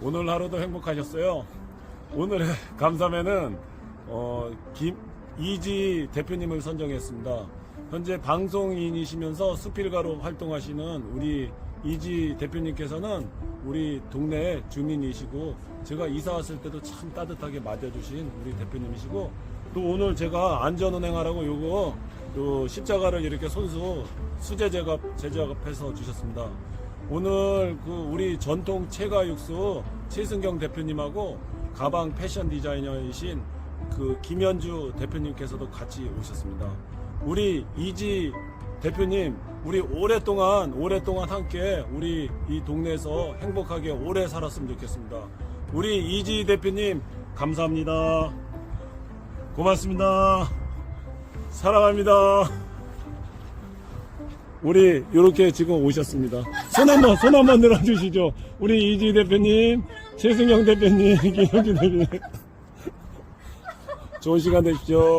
오늘 하루도 행복하셨어요. 오늘의 감사회는 어, 김 이지 대표님을 선정했습니다. 현재 방송인이시면서 수필가로 활동하시는 우리 이지 대표님께서는 우리 동네 주민이시고 제가 이사 왔을 때도 참 따뜻하게 맞아주신 우리 대표님이시고 또 오늘 제가 안전운행하라고 요거 요 십자가를 이렇게 손수 수제 제갑 제작업해서 주셨습니다. 오늘 그 우리 전통 체가 육수 최승경 대표님하고 가방 패션 디자이너이신 그 김현주 대표님께서도 같이 오셨습니다. 우리 이지 대표님, 우리 오랫동안 오랫동안 함께 우리 이 동네에서 행복하게 오래 살았으면 좋겠습니다. 우리 이지 대표님 감사합니다. 고맙습니다. 사랑합니다. 우리 이렇게 지금 오셨습니다. 손 한번 손 한번 들어주시죠. 우리 이지 대표님, 최승영 대표님, 김현주 대표님. 좋은 시간 되십시오.